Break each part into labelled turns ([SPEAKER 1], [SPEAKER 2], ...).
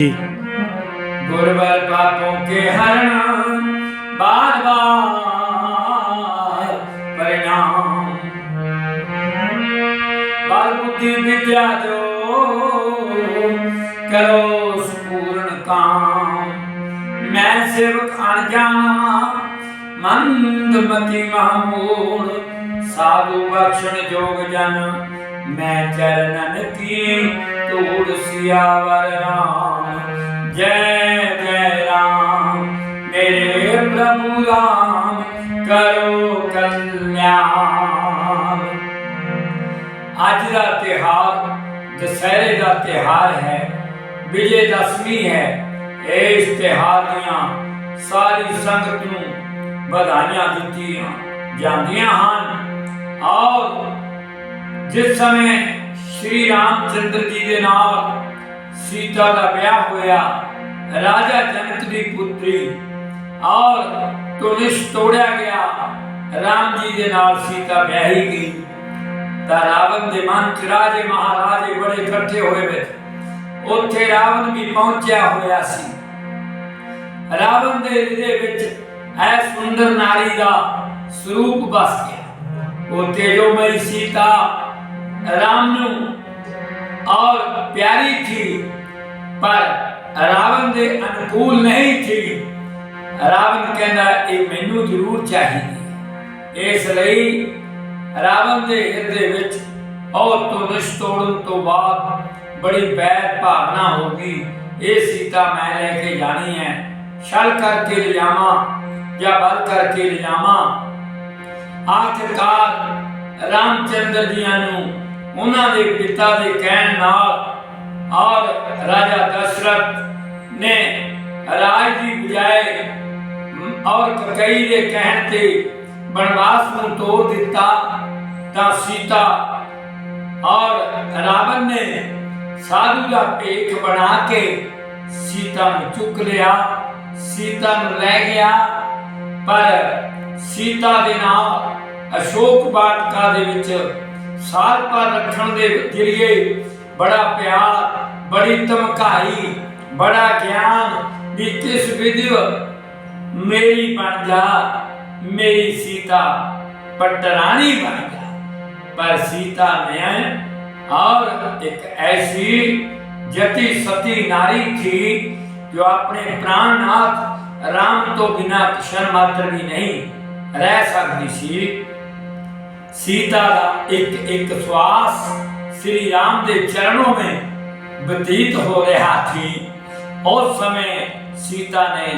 [SPEAKER 1] ਜੀ
[SPEAKER 2] गुरबर पापों के हरण बार बार परिणाम बाल बुद्धि विद्या जो करो पूर्ण काम मैं सेवक अनजाना मंदमति महमूद साधु बक्षण जोग जन मैं चरणन की ਧੂੜ ਸਿਆਵਰ ਰਾਮ। ਜੈ ਜੈ ਰਾਮ, ਮੇਰੇ ਪ੍ਰਭੂ ਰਾਮ, ਕਰੋ ਕਲਿਆਣ। ਅੱਜ ਦਾ ਤਿਹਾਰ ਦਸਹਿਰੇ ਦਾ ਤਿਹਾਰ ਹੈ, ਵਿਜੇ ਦਸ਼ਮੀ ਹੈ। ਇਸ ਤਿਹਾਰ ਦੀਆਂ ਸਾਰੀ ਸੰਗਤ ਨੂੰ ਵਧਾਈਆਂ ਦਿੱਤੀਆਂ ਜਾਂਦੀਆਂ ਹਨ। ਔਰ ਜਿਸ ਸਮੇਂ ਸ਼੍ਰੀ ਰਾਮਚੰਦਰ ਜੀ ਦੇ ਨਾਲ ਸੀਤਾ ਦਾ ਵਿਆਹ ਹੋਇਆ। ਰਾਜਾ ਜਨਕ ਦੀ ਪੁੱਤਰੀ ਔਰ ਤੁਲਿਸ਼ ਤੋੜਿਆ ਗਿਆ। ਰਾਮ ਜੀ ਦੇ ਨਾਲ ਸੀਤਾ ਵਿਆਹੀ ਗਈ। ਤਾਂ ਰਾਵਣ ਦੇ ਮਨ ਚ ਰਾਜੇ ਮਹਾਰਾਜੇ ਬੜੇ ਇਕੱਠੇ ਹੋਏ ਵੇ ਉੱਥੇ ਰਾਵਣ ਵੀ ਪਹੁੰਚਿਆ ਹੋਇਆ ਸੀ। ਰਾਵਣ ਦੇ ਹਿਰਦੇ ਵਿੱਚ ਐ ਸੁੰਦਰ ਨਾਰੀ ਦਾ ਸਰੂਪ ਵਸ ਗਿਆ। ਉੱਥੇ ਜੋ ਮੇਰੀ ਸੀਤਾ ਰਾਮ ਨੂੰ ਔਰ ਪਿਆਰੀ ਥੀ, ਪਰ ਰਾਵਣ ਦੇ ਅਨੁਕੂਲ ਨਹੀਂ ਥੀ। ਰਾਵਣ ਕਹਿੰਦਾ, ਇਹ ਮੈਨੂੰ ਜ਼ਰੂਰ ਚਾਹੀਦੀ। ਰਾਵਣ ਦੇ ਹਿਰਦੇ ਵਿੱਚ ਔਰ ਤੋਂ ਤੋੜਨ ਤੋਂ ਬਾਅਦ ਬੜੀ ਬੈਰ ਭਾਵਨਾ ਹੋ ਗਈ। ਇਹ ਸੀਤਾ ਮੈਂ ਲੈ ਕੇ ਜਾਣੀ ਹੈ। ਛਲ ਕਰਕੇ ਲਿਜਾਵਾਂ ਜਾਂ ਬਲ ਕਰਕੇ ਲਿਜਾਵਾਂ। ਆਖਿਰਕਾਰ ਰਾਮਚੰਦਰ ਜੀਆਂ ਨੂੰ ਉਹਨਾਂ ਦੇ ਪਿਤਾ ਦੇ ਕਹਿਣ ਨਾਲ ਔਰ ਰਾਜਾ ਦਸ਼ਰਥ ਨੇ ਰਾਜ ਦੀ ਬਜਾਏ ਔਰ ਕਕਈ ਦੇ ਕਹਿਣ ਤੇ ਬਨਵਾਸ ਨੂੰ ਤੋੜ ਦਿੱਤਾ ਤਾਂ ਸੀਤਾ ਔਰ ਰਾਵਣ ਨੇ ਸਾਧੂ ਦਾ ਭੇਖ ਬਣਾ ਕੇ ਸੀਤਾ ਨੂੰ ਚੁੱਕ ਲਿਆ। ਸੀਤਾ ਨੂੰ ਲੈ ਗਿਆ। ਪਰ ਸੀਤਾ ਦੇ ਨਾਲ ਅਸ਼ੋਕ ਬਾਟਕਾ ਦੇ ਵਿੱਚ ਸਾਲ ਪਰ ਰੱਖਣ ਦੇ ਜਰੀਏ ਬੜਾ ਪਿਆਰ ਬੜੀ ਧਮਕਾਈ ਬੜਾ ਗਿਆਨ ਵੀ ਕਿਸ ਵਿਧਿ ਮੇਰੀ ਬਣ ਜਾ ਮੇਰੀ ਸੀਤਾ ਪਟਰਾਣੀ ਬਣ ਜਾ ਪਰ ਸੀਤਾ ਨੇ और एक ऐसी जति सती नारी थी जो अपने प्राणनाथ राम तो बिना क्षण मात्र भी नहीं रह सकती सी सीता का एक एक श्वास श्री राम के चरणों में व्यतीत हो रहा थी उस समय सीता ने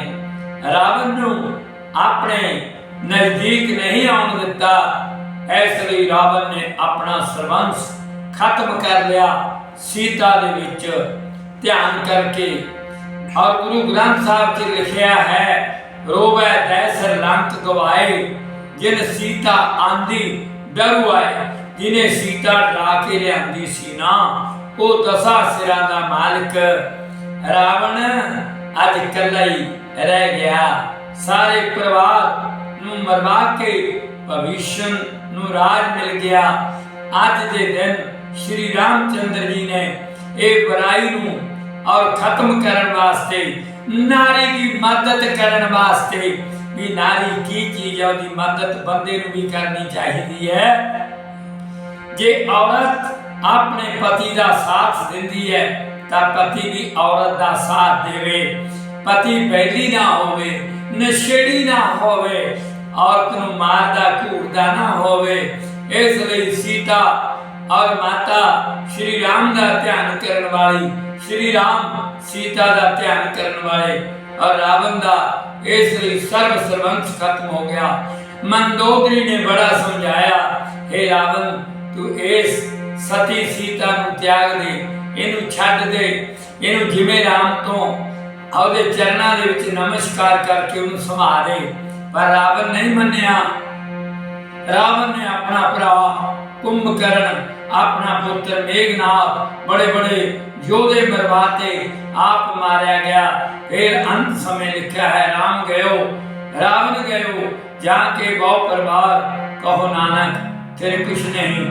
[SPEAKER 2] रावण ਨੂੰ ਆਪਣੇ ਨਜ਼ਦੀਕ ਨਹੀਂ ਆਉਣ ਦਿੱਤਾ ਇਸ ਲਈ ਰਾਵਣ ਨੇ ਆਪਣਾ ਸਰਵੰਸ ਖਤਮ ਕਰ ਲਿਆ ਸੀਤਾ ਦੇ ਵਿੱਚ ਧਿਆਨ ਕਰਕੇ ਔਰ ਗੁਰੂ ਗ੍ਰੰਥ ਸਾਹਿਬ 'ਚ ਲਿਖਿਆ ਹੈ ਰੋਵੈ ਦੈਸਰ ਲੰਕ ਗਵਾਏ ਜਿਨ ਸੀਤਾ ਆਂਦੀ ਡਰੂ ਆਏ ਜਿਨੇ ਸੀਤਾ ਡਰਾ ਕੇ ਲਿਆਂਦੀ ਸੀ ਨਾ, ਉਹ ਦਸਾਂ ਸਿਰਾਂ ਦਾ ਮਾਲਕ। ਰਾਵਣ ਅੱਜ ਇਕੱਲਾ ਹੀ ਰਹਿ ਗਿਆ। ਸਾਰੇ ਪਰਿਵਾਰ ਨੂੰ ਮਰਵਾ ਕੇ ਭਵਿਸ਼ਣ ਨੂੰ ਰਾਜ ਮਿਲ ਗਿਆ। ਅੱਜ ਦੇ ਦਿਨ ਸ਼੍ਰੀ ਰਾਮਚੰਦਰ ਜੀ ਨੇ ਇਹ ਬੁਰਾਈ ਨੂੰ ਔਰ ਖਤਮ ਕਰਨ ਵਾਸਤੇ, ਨਾਰੀ ਦੀ ਮਦਦ ਕਰਨ ਵਾਸਤੇ ਵੀ ਨਾਰੀ ਕੀ ਚੀਜ਼ ਹੈ ਉਹਦੀ ਮਦਦ ਬੰਦੇ ਨੂੰ ਵੀ ਕਰਨੀ ਚਾਹੀਦੀ ਹੈ। ਜੇ ਔਰਤ ਆਪਣੇ ਪਤੀ ਦਾ ਸਾਥ ਦਿੰਦੀ ਹੈ, ਤਾਂ ਪਤੀ ਵੀ ਔਰਤ ਦਾ ਸਾਥ ਦੇਵੇ। ਪਤੀ ਬੈਲੀ ਨਾ ਹੋਵੇ, ਨਸ਼ੇੜੀ ਨਾ ਹੋਵੇ, ਔਰਤ ਨੂੰ ਮਾਰਦਾ, ਘੂਰਦਾ ਨਾ ਹੋਵੇ। ਇਸ ਲਈ ਸੀਤਾ ਔਰ ਮਾਤਾ ਸ਼੍ਰੀ ਰਾਮ ਦਾ ਧਿਆਨ ਕਰਨ ਵਾਲੀ, ਸ਼੍ਰੀ ਰਾਮ ਸੀਤਾ ਦਾ ਧਿਆਨ ਕਰਨ ਵਾਲੇ ਔਰ ਰਾਵਣ ਦਾ ਇਸ ਲਈ ਸਰਬ ਸਰਵੰਸ ਖਤਮ ਹੋ ਗਿਆ। ਮੰਦੋਦਰੀ ਨੇ ਬੜਾ ਸਮਝਾਇਆ हे ਰਾਵਣ ਤੂੰ ਇਸ ਸਤੀ ਸੀਤਾ ਨੂੰ ਤਿਆਗ ਦੇ। ਇਹਨੂੰ ਛੱਡ ਦੇ। ਇਹਨੂੰ ਜਿਵੇਂ ਰਾਮ ਤੋਂ ਉਹਦੇ ਚਰਨਾਂ ਦੇ ਵਿੱਚ ਨਮਸਕਾਰ ਕਰਕੇ ਉਹਨੂੰ ਦੇ। ਪਰ ਰਾਵਣ ਨਹੀਂ ਮੰਨਿਆ। ਰਾਵਣ ਨੇ ਆਪਣਾ ਭਰਾ ਕੁੰਭਕਰਨ, ਆਪਣਾ ਪੁੱਤਰ ਮੇਘਨਾਥ ਬੜੇ ਬੜੇ ਯੋਧੇ ਮਰਵਾਤੇ ਆਪ ਮਾਰਿਆ ਗਿਆ ਫਿਰ ਅੰਤ ਸਮੇਂ ਲਿਖਿਆ ਹੈ ਰਾਮ ਗਇਓ ਰਾਵਣ ਗਇਓ ਜਾ ਕੇ ਬਹੁ ਪਰਿਵਾਰ ਕਹੋ ਨਾਨਕ ਤੇਰੇ ਕੁਛ ਨਹੀਂ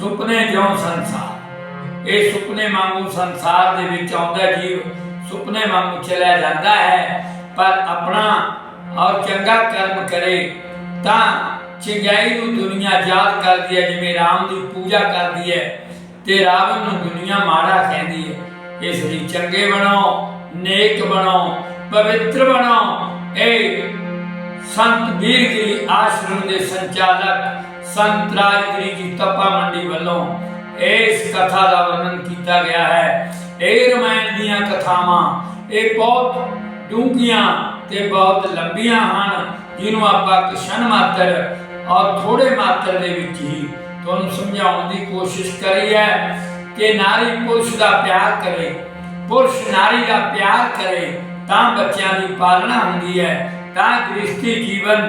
[SPEAKER 2] ਸੁਪਨੇ ਜਿਉ ਸੰਸਾਰ ਇਹ ਸੁਪਨੇ ਵਾਂਗੂ ਸੰਸਾਰ ਦੇ ਵਿੱਚ ਆਉਂਦਾ ਜੀਵ ਸੁਪਨੇ ਵਾਂਗੂ ਚਲਿਆ ਜਾਂਦਾ ਹੈ ਪਰ ਆਪਣਾ ਔਰ ਚੰਗਾ ਕਰਮ ਕਰੇ ਤਾਂ ਚੰਗਿਆਈ ਨੂੰ ਦੁਨੀਆ ਯਾਦ ਕਰਦੀ ਹੈ ਜਿਵੇਂ ਰਾਮ ਦੀ ਪੂਜਾ ਕਰਦੀ ਹੈ ਤੇ ਰਾਵਣ ਨੂੰ ਦੁਨੀਆ ਮਾੜਾ ਕਹਿੰਦੀ ਹੈ ਇਸ ਲਈ ਚੰਗੇ ਬਣੋ ਨੇਕ ਬਣੋ ਪਵਿੱਤਰ ਬਣੋ ਇਹ ਸੰਤ ਵੀਰਗਿਰੀ ਆਸ਼ਰਮ ਦੇ ਸੰਚਾਲਕ ਸੰਤ ਰਾਜਗਿਰੀ ਜੀ ਤਪਾ ਮੰਡੀ ਵੱਲੋਂ ਇਸ ਕਥਾ ਦਾ ਵਰਣਨ ਕੀਤਾ ਗਿਆ ਹੈ। ਇਹ ਰਮਾਇਣ ਦੀਆਂ ਕਥਾਵਾਂ, ਇਹ ਬਹੁਤ ਡੂੰਘੀਆਂ ਤੇ ਬਹੁਤ ਲੰਬੀਆਂ ਹਨ, ਜਿਹਨੂੰ ਆਪਾਂ ਕਿਸ਼ਨ ਮਾਤਰ ਔਰ ਥੋੜੇ ਮਾਤਰ ਦੇ ਵਿੱਚ ਹੀ ਤੁਹਾਨੂੰ ਸਮਝਾਉਣ ਦੀ ਕੋਸ਼ਿਸ਼ ਕਰੀ ਹੈ ਕਿ ਨਾਰੀ ਪੁਰਸ਼ ਦਾ ਪਿਆਰ ਕਰੇ, ਪੁਰਸ਼ ਨਾਰੀ ਦਾ ਪਿਆਰ ਕਰੇ, ਤਾਂ ਬੱਚਿਆਂ ਦੀ ਪਾਲਣਾ ਹੁੰਦੀ ਹੈ, ਤਾਂ ਗ੍ਰਸਤੀ ਜੀਵਨ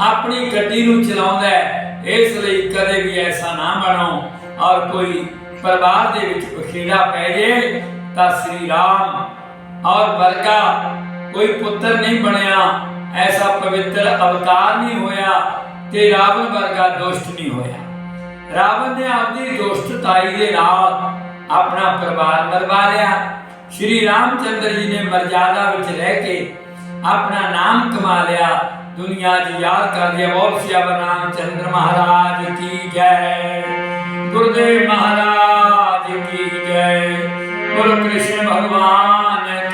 [SPEAKER 2] ਆਪਣੀ ਗੱਡੀ ਨੂੰ ਚਲਾਉਂਦਾ ਹੈ, ਇਸ ਲਈ ਕਦੇ ਵੀ ਐਸਾ ਨਾ ਬਣੋ ਔਰ ਕੋਈ ਪਰਿਵਾਰ ਦੇ ਵਿੱਚ ਬਖੀੜਾ ਪੈ ਜੇ, ਤਾਂ ਸ੍ਰੀ ਰਾਮ ਔਰ ਵਰਗਾ ਕੋਈ ਪੁੱਤਰ ਨਹੀਂ ਬਣਿਆ, ਐਸਾ ਪਵਿੱਤਰ ਅਵਤਾਰ ਨਹੀਂ ਹੋਇਆ ਤੇ ਰਾਵਣ ਵਰਗਾ ਦੁਸ਼ਟ ਨਹੀਂ ਹੋਇਆ। ਰਾਵਣ ਨੇ ਆਪਣੀ ਦੁਸ਼ਟਤਾਈ ਦੇ ਨਾਲ ਆਪਣਾ ਪਰਿਵਾਰ ਮਰਵਾ ਲਿਆ। ਸ਼੍ਰੀ ਰਾਮਚੰਦਰ ਜੀ ਨੇ ਮਰਜ਼ਾਦਾ ਵਿੱਚ ਰਹਿ ਕੇ ਆਪਣਾ ਨਾਮ ਕਮਾ ਲਿਆ। ਦੁਨੀਆ 'ਚ ਯਾਦ ਕਰਦੇ ਬਹੁਤ ਬੋਲ ਸਿਆਵਰ ਰਾਮਚੰਦਰ ਮਹਾਰਾਜ ਕੀ ਜੈ। ਗੁਰਦੇਵ ਮਹਾਰਾਜ ਕੀ ਜੈ। ਗੁਰੂ ਕ੍ਰਿਸ਼ਨ ਭਗਵਾਨ